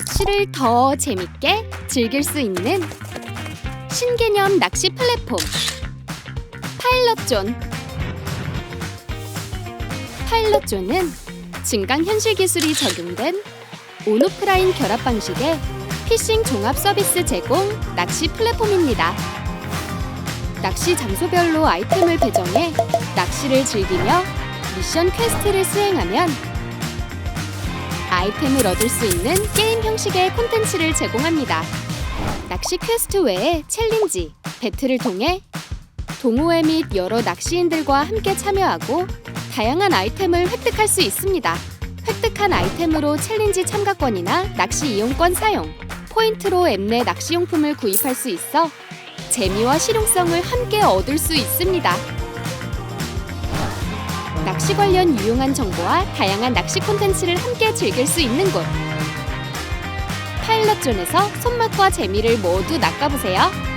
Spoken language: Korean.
낚시를 더 재밌게 즐길 수 있는 신개념 낚시 플랫폼 파일럿존 파일럿존은 증강 현실 기술이 적용된 온오프라인 결합 방식의 피싱 종합 서비스 제공 낚시 플랫폼입니다. 낚시 장소별로 아이템을 배정해 낚시를 즐기며 미션 퀘스트를 수행하면 아이템을 얻을 수 있는 게임 형식의 콘텐츠를 제공합니다. 낚시 퀘스트 외에 챌린지, 배틀을 통해 동호회 및 여러 낚시인들과 함께 참여하고 다양한 아이템을 획득할 수 있습니다. 획득한 아이템으로 챌린지 참가권이나 낚시 이용권 사용, 포인트로 앱 내 낚시용품을 구입할 수 있어 재미와 실용성을 함께 얻을 수 있습니다. 낚시 관련 유용한 정보와 다양한 낚시 콘텐츠를 함께 즐길 수 있는 곳. 파일럿존에서 손맛과 재미를 모두 낚아보세요.